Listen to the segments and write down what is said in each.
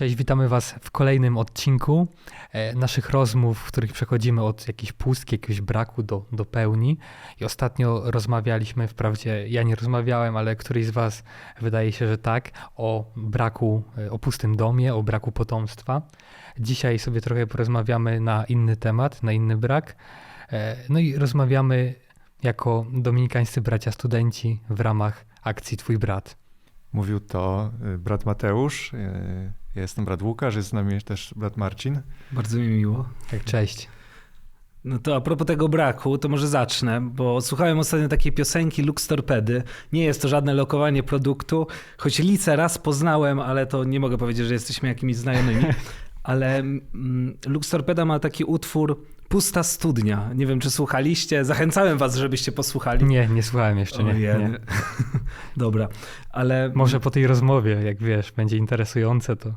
Cześć, witamy Was w kolejnym odcinku e, naszych rozmów, w których przechodzimy od jakiejś pustki, jakiegoś braku do, do pełni. I ostatnio rozmawialiśmy, wprawdzie ja nie rozmawiałem, ale któryś z Was wydaje się, że tak, o braku, e, o pustym domie, o braku potomstwa. Dzisiaj sobie trochę porozmawiamy na inny temat, na inny brak. E, no i rozmawiamy jako dominikańscy bracia studenci w ramach akcji Twój Brat. Mówił to y, brat Mateusz. Ja jestem brat Łukasz, jest z nami też brat Marcin. Bardzo mi miło. Tak, cześć. No to a propos tego braku, to może zacznę, bo słuchałem ostatnio takiej piosenki Lux Torpedy. Nie jest to żadne lokowanie produktu, choć Licę raz poznałem, ale to nie mogę powiedzieć, że jesteśmy jakimiś znajomymi. Ale mm, Lux Torpeda ma taki utwór Pusta studnia. Nie wiem, czy słuchaliście. Zachęcałem was, żebyście posłuchali. Nie, nie słuchałem jeszcze, nie. Ojej. nie. Dobra, ale Może po tej rozmowie, jak wiesz, będzie interesujące, to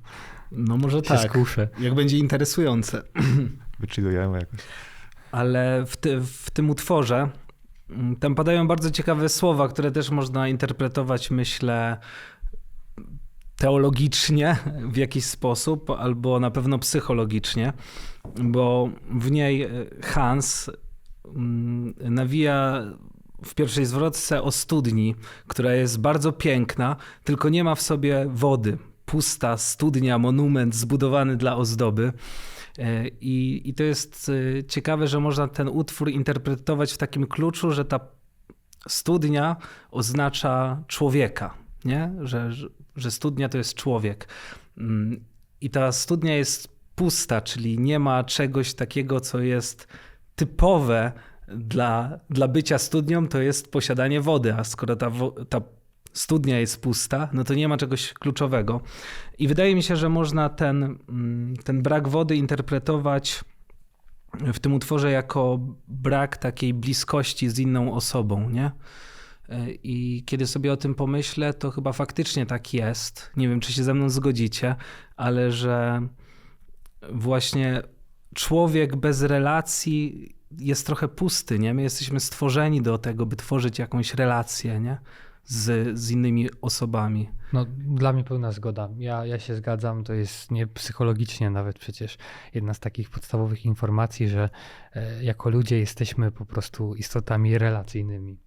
no może się tak. skuszę. Jak będzie interesujące. Wychillujemy jakoś. ale w, ty, w tym utworze mm, tam padają bardzo ciekawe słowa, które też można interpretować, myślę, teologicznie w jakiś sposób, albo na pewno psychologicznie, bo w niej e, Hans mm, nawija w pierwszej zwrotce o studni, która jest bardzo piękna, tylko nie ma w sobie wody. Pusta studnia, monument zbudowany dla ozdoby. E, I, I to jest e, ciekawe, że można ten utwór interpretować w takim kluczu, że ta studnia oznacza człowieka, nie? Że, że, studnia to jest człowiek. Mm, I ta studnia jest pusta, czyli nie ma czegoś takiego, co jest typowe dla, dla bycia studnią, to jest posiadanie wody, a skoro ta, ta studnia jest pusta, no to nie ma czegoś kluczowego. I wydaje mi się, że można ten, mm, ten brak wody interpretować w tym utworze jako brak takiej bliskości z inną osobą, nie? I kiedy sobie o tym pomyślę, to chyba faktycznie tak jest. Nie wiem, czy się ze mną zgodzicie, ale że właśnie człowiek bez relacji jest trochę pusty, nie? My jesteśmy stworzeni do tego, by tworzyć jakąś relację, nie? Z, z innymi osobami. No, dla mnie pełna zgoda. Ja, ja się zgadzam, to jest nie psychologicznie nawet przecież jedna z takich podstawowych informacji, że e, jako ludzie jesteśmy po prostu istotami relacyjnymi.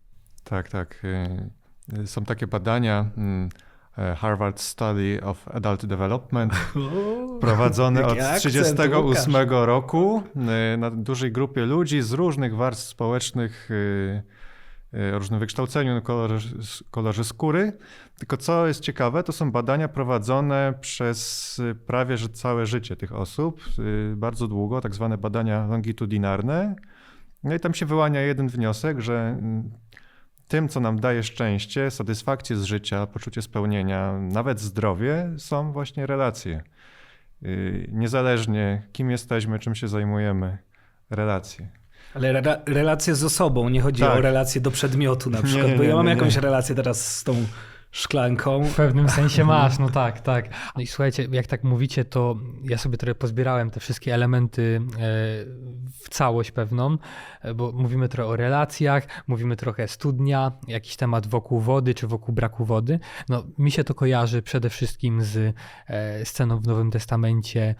Tak, tak. y, y, Są takie badania mm, e, Harvard Study of Adult Development prowadzone Jaki od akcent, 1938 Łukasz. roku y, na dużej grupie ludzi z różnych warstw społecznych, y, y, o różnym wykształceniu, kolorze, kolorze skóry. Tylko co jest ciekawe, to są badania prowadzone przez y, prawie że całe życie tych osób, y, bardzo długo, tak zwane badania longitudinarne. No i tam się wyłania jeden wniosek, że mm, tym, co nam daje szczęście, satysfakcję z życia, poczucie spełnienia, nawet zdrowie, są właśnie relacje. Yy, Niezależnie kim jesteśmy, czym się zajmujemy, relacje. Ale re- relacje z osobą, nie chodzi Tak. o relacje do przedmiotu na przykład, nie, bo nie, ja mam nie. jakąś relację teraz z tą szklanką. W pewnym sensie masz, no tak, tak. No i słuchajcie, jak tak mówicie, to ja sobie trochę pozbierałem te wszystkie elementy e, w całość pewną, e, bo mówimy trochę o relacjach, mówimy trochę studnia, jakiś temat wokół wody czy wokół braku wody. No mi się to kojarzy przede wszystkim z e, sceną w Nowym Testamencie,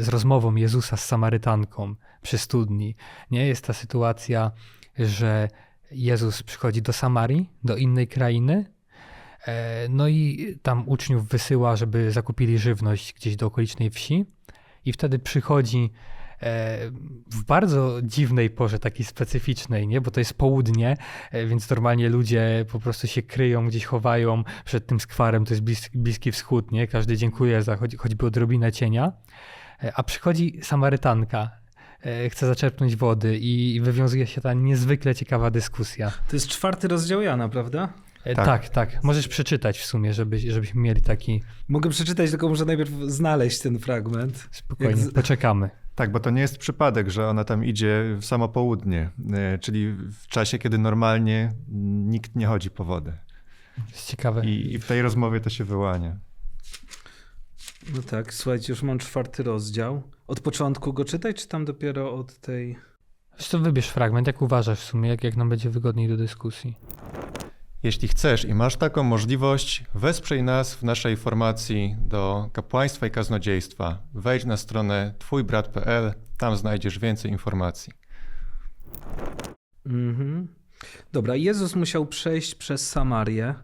z rozmową Jezusa z Samarytanką przy studni. Nie jest ta sytuacja, że Jezus przychodzi do Samarii, do innej krainy, No i tam uczniów wysyła, żeby zakupili żywność gdzieś do okolicznej wsi. I wtedy przychodzi e, w bardzo dziwnej porze, takiej specyficznej, nie? bo to jest południe, e, więc normalnie ludzie po prostu się kryją, gdzieś chowają przed tym skwarem, to jest blis, Bliski Wschód, nie? każdy dziękuję za choć, choćby odrobinę cienia. E, A przychodzi Samarytanka, e, chce zaczerpnąć wody i wywiązuje się ta niezwykle ciekawa dyskusja. To jest czwarty rozdział Jana, prawda? E, Tak. Tak, tak. Możesz przeczytać w sumie, żeby, żebyśmy mieli taki Mogę przeczytać, tylko muszę najpierw znaleźć ten fragment. spokojnie. Jak Poczekamy. Tak, bo to nie jest przypadek, że ona tam idzie w samo południe, yy, czyli w czasie, kiedy normalnie nikt nie chodzi po wodę. To jest ciekawe. I, I w tej rozmowie to się wyłania. No tak, słuchajcie, już mam czwarty rozdział. Od początku go czytać, czy tam dopiero od tej... Zresztą wybierz fragment, jak uważasz w sumie, jak, jak nam będzie wygodniej do dyskusji. Jeśli chcesz i masz taką możliwość, wesprzyj nas w naszej formacji do kapłaństwa i kaznodziejstwa. Wejdź na stronę twójbrat.pl, tam znajdziesz więcej informacji. Mhm. Dobra, Jezus musiał przejść przez Samarię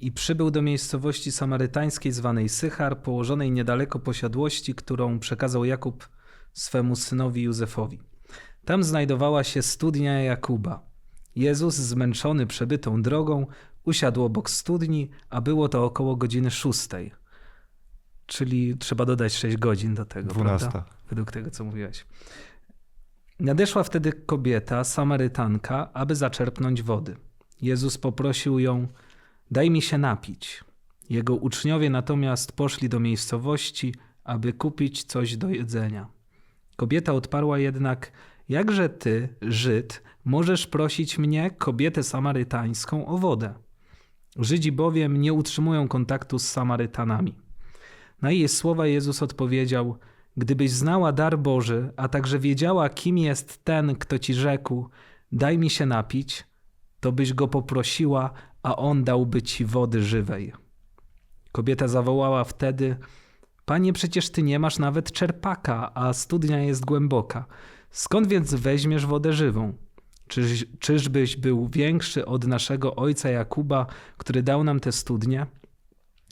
i przybył do miejscowości samarytańskiej zwanej Sychar, położonej niedaleko posiadłości, którą przekazał Jakub swemu synowi Józefowi. Tam znajdowała się studnia Jakuba. Jezus, zmęczony przebytą drogą, usiadł obok studni, a było to około godziny szóstej. Czyli trzeba dodać 6 godzin do tego, Dwunasta. prawda? Według tego, co mówiłeś. Nadeszła wtedy kobieta, Samarytanka, aby zaczerpnąć wody. Jezus poprosił ją: Daj mi się napić. Jego uczniowie natomiast poszli do miejscowości, aby kupić coś do jedzenia. Kobieta odparła jednak: Jakże ty, Żyd, możesz prosić mnie, kobietę samarytańską, o wodę? Żydzi bowiem nie utrzymują kontaktu z Samarytanami. Na jej słowa Jezus odpowiedział: Gdybyś znała dar Boży, a także wiedziała, kim jest ten, kto ci rzekł: Daj mi się napić, to byś go poprosiła, a on dałby ci wody żywej. Kobieta zawołała wtedy: Panie, przecież ty nie masz nawet czerpaka, a studnia jest głęboka. Skąd więc weźmiesz wodę żywą? Czyż, czyżbyś był większy od naszego ojca Jakuba, który dał nam tę studnię?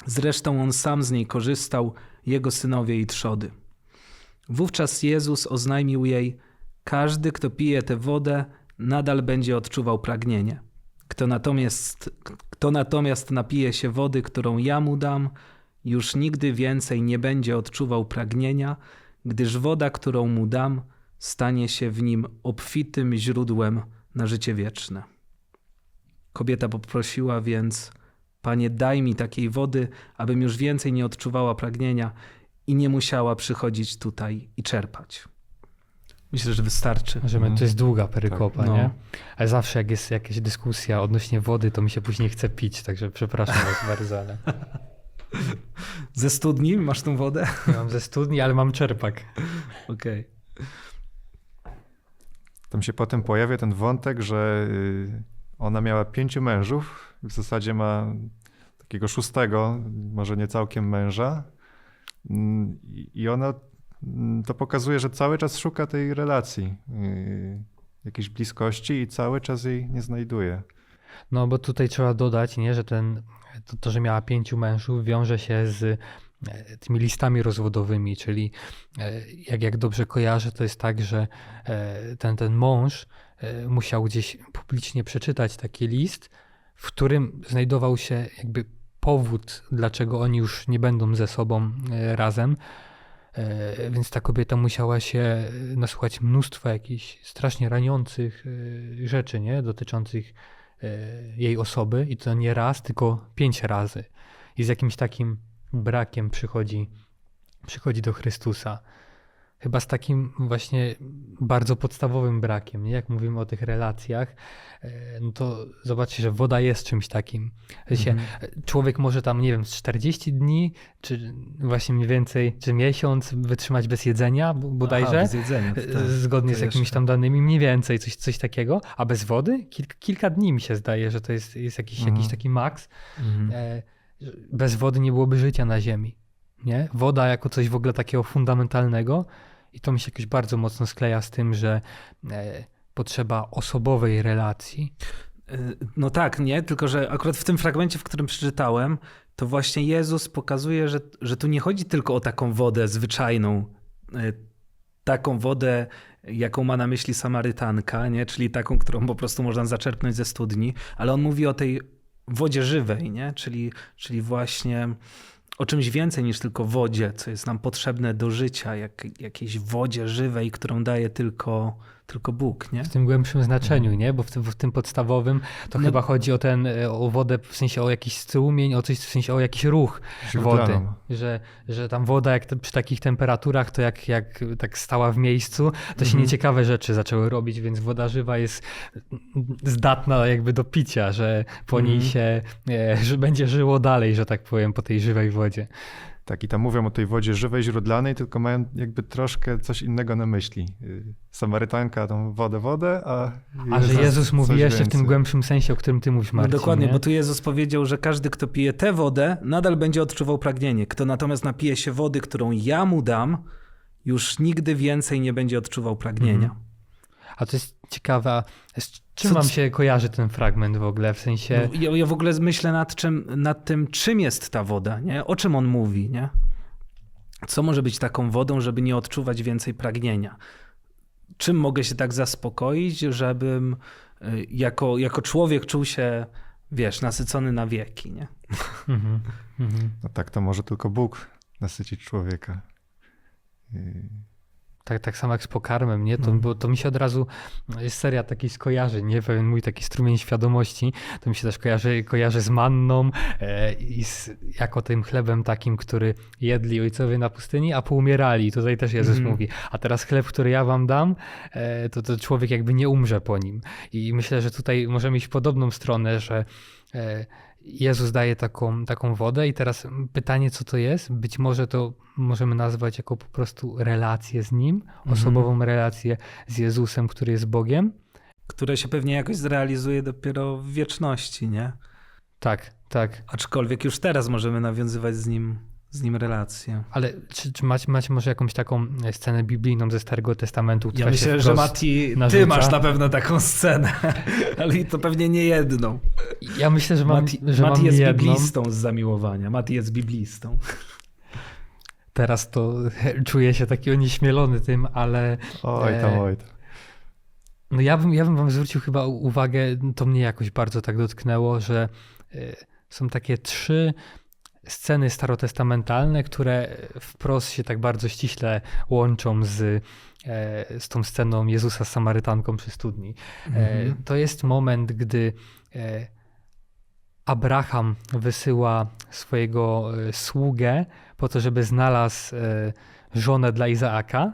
Zresztą on sam z niej korzystał, jego synowie i trzody. Wówczas Jezus oznajmił jej: Każdy, kto pije tę wodę, nadal będzie odczuwał pragnienie. Kto natomiast, kto natomiast napije się wody, którą ja mu dam, już nigdy więcej nie będzie odczuwał pragnienia, gdyż woda, którą mu dam, stanie się w nim obfitym źródłem na życie wieczne. Kobieta poprosiła więc: Panie, daj mi takiej wody, abym już więcej nie odczuwała pragnienia i nie musiała przychodzić tutaj i czerpać. Myślę, że wystarczy. Możemy, Mhm. to jest długa perykopa, Tak, no. nie? Ale zawsze jak jest jakaś dyskusja odnośnie wody, to mi się później chce pić, także przepraszam was bardzo, ale Ze studni masz tą wodę? nie mam ze studni, ale mam czerpak. Okej. Tam się potem pojawia ten wątek, że y, ona miała pięciu mężów, w zasadzie ma takiego szóstego, może nie całkiem męża. Mm, I ona mm, to pokazuje, że cały czas szuka tej relacji, y, jakiejś bliskości i cały czas jej nie znajduje. No bo tutaj trzeba dodać, nie, że ten, to, to, że miała pięciu mężów, wiąże się z tymi listami rozwodowymi, czyli e, jak, jak dobrze kojarzę, to jest tak, że e, ten, ten mąż e, musiał gdzieś publicznie przeczytać taki list, w którym znajdował się jakby powód, dlaczego oni już nie będą ze sobą e, razem. E, Więc ta kobieta musiała się e, nasłuchać mnóstwa jakichś strasznie raniących e, rzeczy, nie? Dotyczących e, jej osoby i to nie raz, tylko pięć razy. I z jakimś takim brakiem przychodzi, przychodzi do Chrystusa. Chyba z takim właśnie bardzo podstawowym brakiem, nie? Jak mówimy o tych relacjach, e, no to zobaczcie, że woda jest czymś takim. W sensie, Mhm. Człowiek może tam, nie wiem, z 40 dni, czy właśnie mniej więcej, czy miesiąc wytrzymać bez jedzenia bodajże. Aha, bez jedzenia, to E, tak, Zgodnie to z jakimiś jeszcze. tam danymi, mniej więcej, coś, coś takiego. A bez wody? Kilka, kilka dni mi się zdaje, że to jest, jest jakiś, Mhm. jakiś taki maks. Mhm. E, że bez wody nie byłoby życia na Ziemi. Nie? Woda jako coś w ogóle takiego fundamentalnego i to mi się jakoś bardzo mocno skleja z tym, że e, potrzeba osobowej relacji. Y, No tak, nie? Tylko, że akurat w tym fragmencie, w którym przeczytałem, to właśnie Jezus pokazuje, że, że tu nie chodzi tylko o taką wodę zwyczajną, y, taką wodę, jaką ma na myśli Samarytanka, nie? czyli taką, którą po prostu można zaczerpnąć ze studni, ale on mówi o tej wodzie żywej, nie? Czyli, czyli właśnie o czymś więcej niż tylko wodzie, co jest nam potrzebne do życia, jak, jakiejś wodzie żywej, którą daje tylko, tylko Bóg. Nie? W tym głębszym znaczeniu, nie? Bo w tym, w tym podstawowym to No- chyba chodzi o ten, e, o wodę, w sensie o jakiś strumień, o coś, w sensie o jakiś ruch wody. Że, że tam woda jak te, przy takich temperaturach, to jak, jak tak stała w miejscu, to się Mhm. nieciekawe rzeczy zaczęły robić, więc woda żywa jest zdatna jakby do picia, że po niej Mhm. się, e, że będzie żyło dalej, że tak powiem, po tej żywej wodzie. Tak, i tam mówią o tej wodzie żywej, źródlanej, tylko mają jakby troszkę coś innego na myśli. Y, Samarytanka tą wodę, wodę, a... A że Jezus mówi jeszcze w tym więcej. głębszym sensie, o którym ty mówisz, No Marcin. dokładnie, nie? bo tu Jezus powiedział, że każdy, kto pije tę wodę, nadal będzie odczuwał pragnienie. Kto natomiast napije się wody, którą ja mu dam, już nigdy więcej nie będzie odczuwał pragnienia. Mhm. A to jest ciekawe, a z czym Co- wam się kojarzy ten fragment w ogóle? W sensie... No, ja, ja w ogóle myślę nad, czym, nad tym, czym jest ta woda, nie? o czym on mówi. Nie? Co może być taką wodą, żeby nie odczuwać więcej pragnienia? Czym mogę się tak zaspokoić, żebym y, jako, jako człowiek czuł się, wiesz, nasycony na wieki? Nie? Mhm, mhm. No tak, to może tylko Bóg nasycić człowieka. Y, Tak, tak samo jak z pokarmem, nie? To, Mhm. bo to mi się od razu, jest seria takich skojarzeń, nie? Pewien mój taki strumień świadomości, to mi się też kojarzy, kojarzy z manną e, i z, jako tym chlebem takim, który jedli ojcowie na pustyni, a poumierali. Tutaj też Jezus Mhm. mówi, a teraz chleb, który ja wam dam, e, to, to człowiek jakby nie umrze po nim. I myślę, że tutaj możemy iść w podobną stronę, że e, Jezus daje taką, taką wodę i teraz pytanie, co to jest? Być może to możemy nazwać jako po prostu relację z Nim, osobową relację z Jezusem, który jest Bogiem. Które się pewnie jakoś zrealizuje dopiero w wieczności, nie? Tak, tak. Aczkolwiek już teraz możemy nawiązywać z nim, z nim relacje. Ale czy, czy macie, macie może jakąś taką scenę biblijną ze Starego Testamentu, która Ja myślę, że. Mati, ty masz na pewno taką scenę, ale i to pewnie nie jedną. Ja myślę, że mam, Mati, że Mati mam jest jedną. biblistą z zamiłowania. Mati jest biblistą. Teraz to czuję się taki onieśmielony tym, ale Oj tam, E, oj tam. No ja bym, ja bym wam zwrócił chyba uwagę, to mnie jakoś bardzo tak dotknęło, że y, są takie trzy sceny starotestamentalne, które wprost się tak bardzo ściśle łączą z, e, z tą sceną Jezusa z Samarytanką przy studni. E, To jest moment, gdy e, Abraham wysyła swojego sługę po to, żeby znalazł żonę dla Izaaka.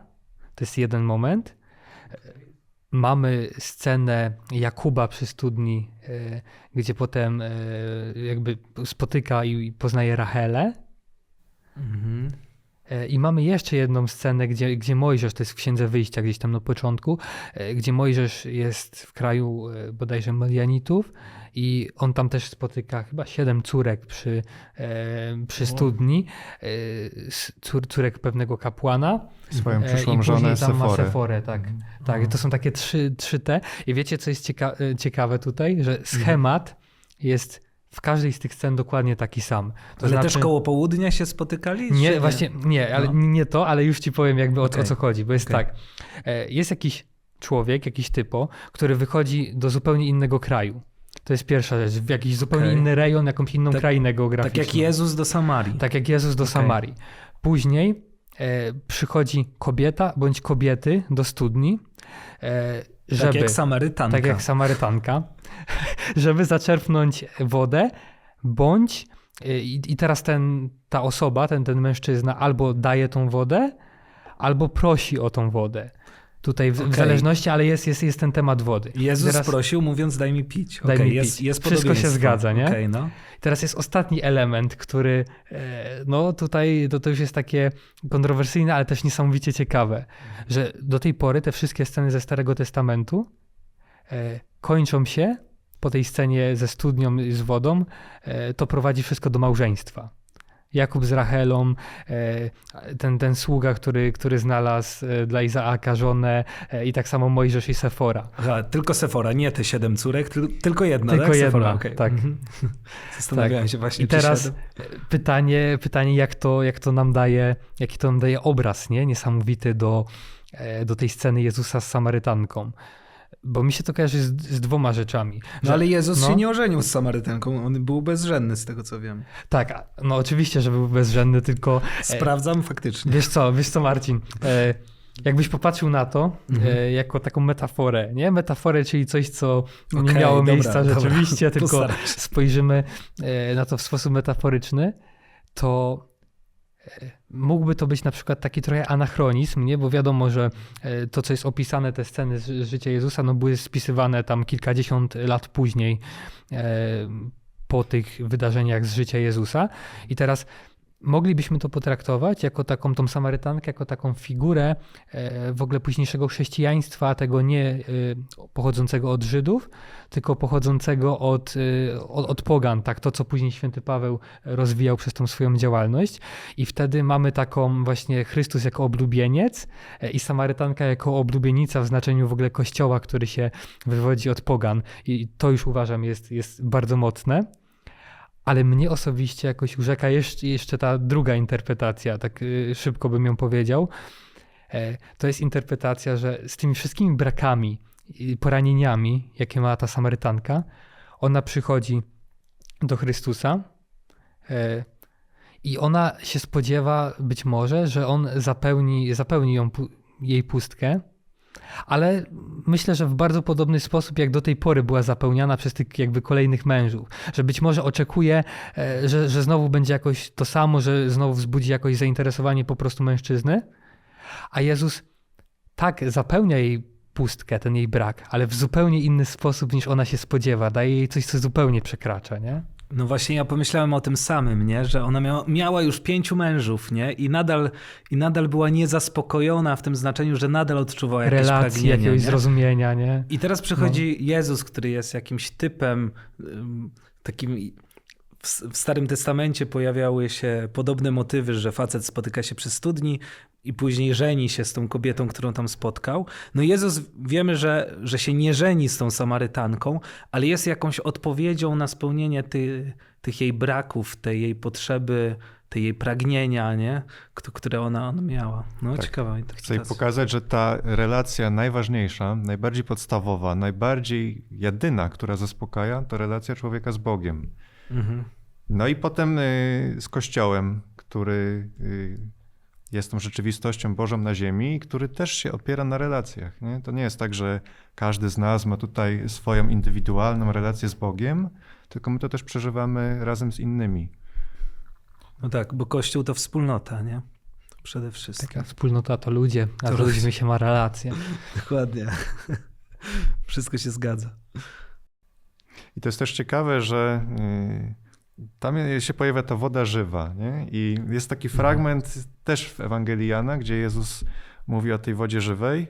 To jest jeden moment. Mamy scenę Jakuba przy studni, e, gdzie potem e, jakby spotyka i poznaje Rachelę. Mhm. E, I mamy jeszcze jedną scenę, gdzie, gdzie Mojżesz, to jest w Księdze Wyjścia gdzieś tam na początku, gdzie Mojżesz jest w kraju bodajże Madianitów i on tam też spotyka chyba siedem córek przy, e, przy studni, e, cór, córek pewnego kapłana. Swoją E, przyszłą I później żonę tam ma Seforę. Tak. tak. To są takie trzy, trzy te. I wiecie, co jest cieka e, ciekawe tutaj? Że schemat jest w każdej z tych scen dokładnie taki sam. To ale też znaczy- koło południa się spotykali? czy nie, właśnie nie, ale No. nie to, ale już ci powiem jakby o, Okej. o co chodzi, bo jest Okej. tak. e, Jest jakiś człowiek, jakiś typo, który wychodzi do zupełnie innego kraju. To jest pierwsza rzecz, w jakiś zupełnie Okej. inny rejon, jakąś inną Tak- krainę Tak geograficzną. jak Jezus do Samarii. Tak jak Jezus do Okej. Samarii. Później e, przychodzi kobieta bądź kobiety do studni, e, żeby, tak jak Samarytanka. tak jak Samarytanka, żeby zaczerpnąć wodę, bądź i, i teraz ten, ta osoba, ten, ten mężczyzna albo daje tą wodę, albo prosi o tą wodę. Tutaj w, w Okej. zależności, ale jest, jest, jest ten temat wody. Jezus Teraz- prosił, mówiąc daj mi pić. Daj Okej, mi jest, pić. jest Wszystko się zgadza, nie? Okej, no. Teraz jest ostatni element, który e, no tutaj to, to już jest takie kontrowersyjne, ale też niesamowicie ciekawe, że do tej pory te wszystkie sceny ze Starego Testamentu e, kończą się po tej scenie ze studnią i z wodą, e, to prowadzi wszystko do małżeństwa. Jakub z Rachelą, e, ten, ten sługa, który, który znalazł e, dla Izaaka żonę e, i tak samo Mojżesz i Sefora. Aha, tylko Sefora, nie te siedem córek, tyl, tylko jedna, Tylko tak? jedna, Sefora, okej. tak. Mhm. Zastanawiałem się właśnie, I teraz siedem. pytanie, pytanie jak, to, jak to nam daje, jaki to nam daje obraz, nie? Niesamowity do, do tej sceny Jezusa z Samarytanką. Bo mi się to kojarzy z, z dwoma rzeczami. No Że- ale Jezus no. się nie ożenił z Samarytanką, on był bezrzędny z tego co wiem. Tak, no oczywiście, że był bezrzędny, tylko Sprawdzam faktycznie. wiesz co, wiesz co Marcin, e, jakbyś popatrzył na to Mhm. e, jako taką metaforę, nie? Metaforę, czyli coś, co nie Okej, miało dobra, miejsca dobra. rzeczywiście, tylko Postaram się. spojrzymy e, na to w sposób metaforyczny, to e, mógłby to być na przykład taki trochę anachronizm, nie? Bo wiadomo, że e, to, co jest opisane, te sceny z życia Jezusa, no były spisywane tam kilkadziesiąt lat później e, po tych wydarzeniach z życia Jezusa. I teraz moglibyśmy to potraktować jako taką tą Samarytankę, jako taką figurę e, w ogóle późniejszego chrześcijaństwa, tego nie e, pochodzącego od Żydów, tylko pochodzącego od, e, od, od pogan, tak to co później święty Paweł rozwijał przez tą swoją działalność i wtedy mamy taką właśnie Chrystus jako oblubieniec i Samarytanka jako oblubienica w znaczeniu w ogóle kościoła, który się wywodzi od pogan i to już uważam jest, jest bardzo mocne. Ale mnie osobiście jakoś urzeka jeszcze, jeszcze ta druga interpretacja, tak y, szybko bym ją powiedział. E, To jest interpretacja, że z tymi wszystkimi brakami i poranieniami, jakie ma ta Samarytanka, ona przychodzi do Chrystusa e, i ona się spodziewa być może, że on zapełni, zapełni ją, jej pustkę, ale myślę, że w bardzo podobny sposób, jak do tej pory była zapełniana przez tych jakby kolejnych mężów. Że być może oczekuje, e, że, że znowu będzie jakoś to samo, że znowu wzbudzi jakoś zainteresowanie po prostu mężczyzny. A Jezus tak zapełnia jej pustkę, ten jej brak, ale w zupełnie inny sposób niż ona się spodziewa. Daje jej coś, co zupełnie przekracza, nie? No właśnie ja pomyślałem o tym samym, nie? że ona miała, miała już pięciu mężów nie? I, nadal, i nadal była niezaspokojona w tym znaczeniu, że nadal odczuwała jakieś Relacji, pragnienie. jakiegoś nie? zrozumienia, nie? I teraz przychodzi Jezus, który jest jakimś typem takim. W, Starym Testamencie pojawiały się podobne motywy, że facet spotyka się przy studni i później żeni się z tą kobietą, którą tam spotkał. No Jezus wiemy, że, że się nie żeni z tą Samarytanką, ale jest jakąś odpowiedzią na spełnienie ty, tych jej braków, tej jej potrzeby, tej jej pragnienia, nie? K- które ona, ona miała. No Tak. ciekawa Chcę interpretacja. pokazać, że ta relacja najważniejsza, najbardziej podstawowa, najbardziej jedyna, która zaspokaja, to relacja człowieka z Bogiem. Mhm. No i potem y, z Kościołem, który y, jest tą rzeczywistością Bożą na ziemi i który też się opiera na relacjach. Nie? To nie jest tak, że każdy z nas ma tutaj swoją indywidualną relację z Bogiem, tylko my to też przeżywamy razem z innymi. No tak, bo Kościół to wspólnota, nie? Przede wszystkim. Taka wspólnota to ludzie, a To z ludźmi się ma relacje. Dokładnie. Wszystko się zgadza. I to jest też ciekawe, że y, tam się pojawia ta woda żywa. Nie? I jest taki fragment też w Ewangelii Jana, gdzie Jezus mówi o tej wodzie żywej.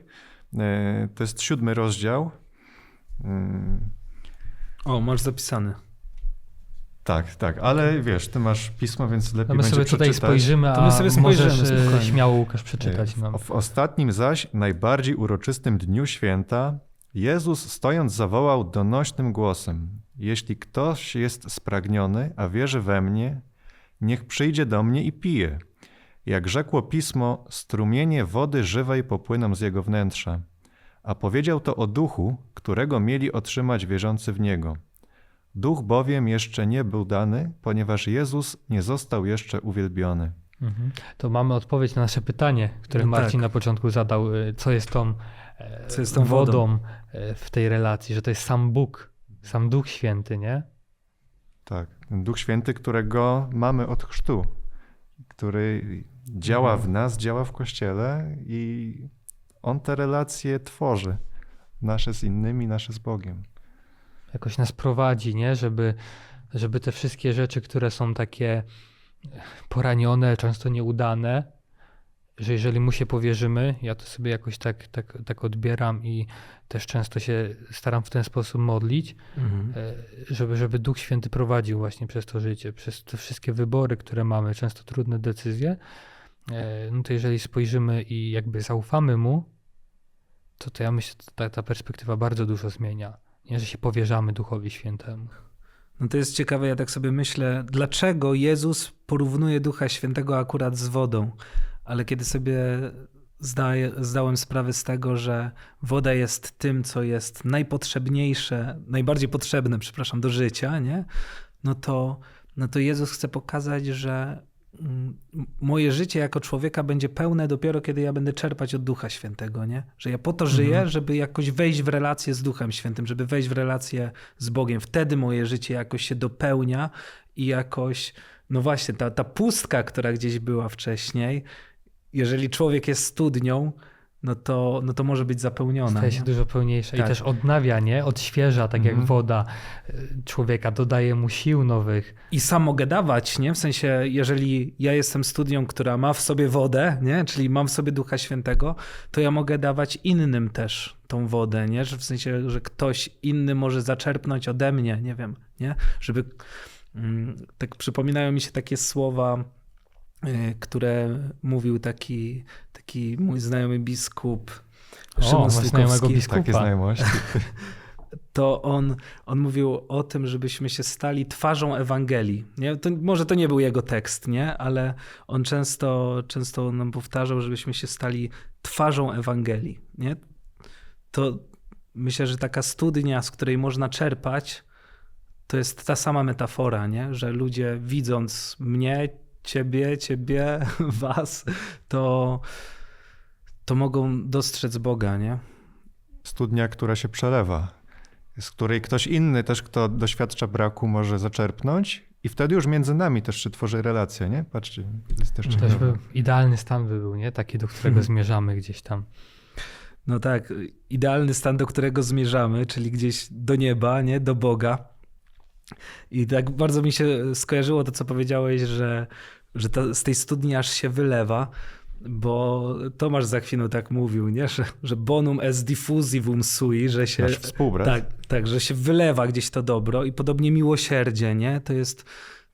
Y, To jest siódmy rozdział. Y, O, masz zapisany. Tak, tak, ale wiesz, ty masz pismo, więc lepiej No my będzie sobie tutaj spojrzymy, To my sobie spojrzymy, możesz e, spokojnie. śmiało Łukasz przeczytać no. nam. W, w ostatnim zaś, najbardziej uroczystym dniu święta, Jezus stojąc zawołał donośnym głosem: Jeśli ktoś jest spragniony, a wierzy we mnie, niech przyjdzie do mnie i pije. Jak rzekło pismo, strumienie wody żywej popłyną z jego wnętrza. A powiedział to o duchu, którego mieli otrzymać wierzący w niego. Duch bowiem jeszcze nie był dany, ponieważ Jezus nie został jeszcze uwielbiony. Mhm. To mamy odpowiedź na nasze pytanie, które No Marcin tak. na początku zadał. y, Co jest tą, e, Co jest tą wodą, wodą? e, w tej relacji, że to jest sam Bóg, sam Duch Święty, nie? Tak, Duch Święty, którego mamy od chrztu, który działa w nas, działa w Kościele i on te relacje tworzy. Nasze z innymi, nasze z Bogiem. Jakoś nas prowadzi, nie? Żeby, żeby te wszystkie rzeczy, które są takie poranione, często nieudane, że jeżeli mu się powierzymy, ja to sobie jakoś tak, tak, tak odbieram i też często się staram w ten sposób modlić, Mhm. e, żeby, żeby Duch Święty prowadził właśnie przez to życie, przez te wszystkie wybory, które mamy, często trudne decyzje, e, no to jeżeli spojrzymy i jakby zaufamy Mu, to, to ja myślę, że ta, ta perspektywa bardzo dużo zmienia. Nie, że się powierzamy Duchowi Świętemu. No to jest ciekawe, ja tak sobie myślę, dlaczego Jezus porównuje Ducha Świętego akurat z wodą, ale kiedy sobie zdałem sprawę z tego, że woda jest tym, co jest najpotrzebniejsze, najbardziej potrzebne, przepraszam, do życia, nie? No to, no to Jezus chce pokazać, że moje życie jako człowieka będzie pełne dopiero kiedy ja będę czerpać od Ducha Świętego, nie? Że ja po to żyję, Mhm. żeby jakoś wejść w relację z Duchem Świętym, żeby wejść w relację z Bogiem. Wtedy moje życie jakoś się dopełnia i jakoś, no właśnie, ta, ta pustka, która gdzieś była wcześniej, jeżeli człowiek jest studnią, no to, no to może być zapełniona. Staje się nie? dużo pełniejsze Tak. i też odnawia, nie? Odświeża, tak jak Mhm. woda y, człowieka, dodaje mu sił nowych. I sam mogę dawać, nie? W sensie, jeżeli ja jestem studią, która ma w sobie wodę, nie? Czyli mam w sobie Ducha Świętego, to ja mogę dawać innym też tą wodę, nie? Że w sensie, że ktoś inny może zaczerpnąć ode mnie, nie wiem, nie? Żeby, mm, tak przypominają mi się takie słowa, które mówił taki, taki mój znajomy biskup, Szymon O, znajomego biskupa. Takie znajomości. to on, on mówił o tym, żebyśmy się stali twarzą Ewangelii. Nie? To, może to nie był jego tekst, nie? ale on często, często nam powtarzał, żebyśmy się stali twarzą Ewangelii. Nie? To myślę, że taka studnia, z której można czerpać, to jest ta sama metafora, nie? że ludzie widząc mnie, ciebie, ciebie, was, to, to mogą dostrzec Boga, nie? Studnia, która się przelewa, z której ktoś inny też, kto doświadcza braku, może zaczerpnąć i wtedy już między nami też się tworzy relacja, nie? Patrzcie, to jest też Też by, idealny stan by był, nie? Taki, do którego Mhm. zmierzamy gdzieś tam. No tak, idealny stan, do którego zmierzamy, czyli gdzieś do nieba, nie? Do Boga. I tak bardzo mi się skojarzyło to, co powiedziałeś, że, że ta, z tej studni aż się wylewa, bo Tomasz za chwilę tak mówił, nie? Że, że bonum est diffusivum sui, że się... Nasz współbrat. Tak, tak, że się wylewa gdzieś to dobro i podobnie miłosierdzie, nie? To jest,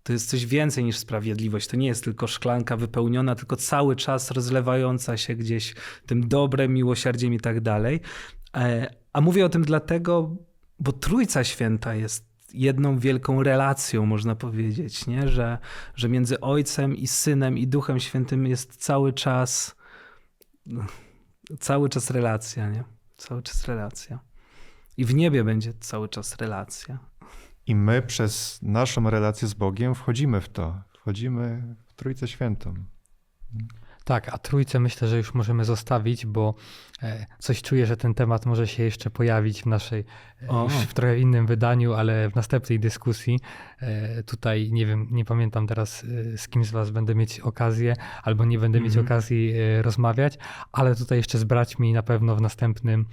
to jest coś więcej niż sprawiedliwość. To nie jest tylko szklanka wypełniona, tylko cały czas rozlewająca się gdzieś tym dobrem, miłosierdziem i tak dalej. E, A mówię o tym dlatego, bo Trójca Święta jest jedną wielką relacją, można powiedzieć, nie? Że, że między Ojcem i Synem i Duchem Świętym jest cały czas cały czas relacja, nie? Cały czas relacja. I w niebie będzie cały czas relacja. I my przez naszą relację z Bogiem wchodzimy w to. Wchodzimy w Trójcę Świętą. Tak, a trójce myślę, że już możemy zostawić, bo e, coś czuję, że ten temat może się jeszcze pojawić w naszej, e, O. już w trochę innym wydaniu, ale w następnej dyskusji. E, Tutaj nie wiem, nie pamiętam teraz z kim z was będę mieć okazję, albo nie będę mieć Mhm. okazji rozmawiać, ale tutaj jeszcze z braćmi na pewno w następnym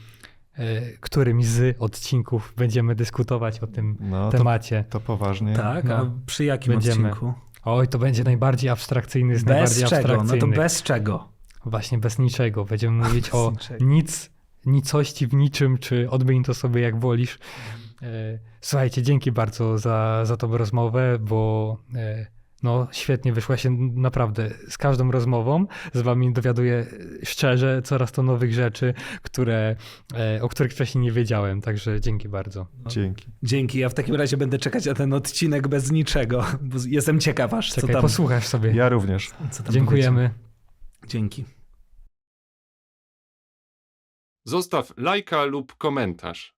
którymś z odcinków będziemy dyskutować o tym No to, temacie. to poważnie. Tak? No. A przy jakim Będziemy. odcinku? Oj, to będzie najbardziej abstrakcyjny z Bez najbardziej czego? No abstrakcyjnych. to bez czego? Właśnie bez niczego. Będziemy mówić Bez o niczego. nic, nicości w niczym, czy odmień to sobie jak wolisz. E, Słuchajcie, dzięki bardzo za, za tą rozmowę, bo e, no świetnie wyszła się naprawdę z każdą rozmową. Z wami dowiaduję szczerze coraz to nowych rzeczy, które, e, o których wcześniej nie wiedziałem, także dzięki bardzo. Dzięki. Dzięki. Ja w takim razie będę czekać na ten odcinek bez niczego, bo jestem ciekaw aż, co Czekaj, tam, posłuchasz sobie. Ja również. co tam Dziękujemy. powiecie. Dzięki. Zostaw lajka lub komentarz.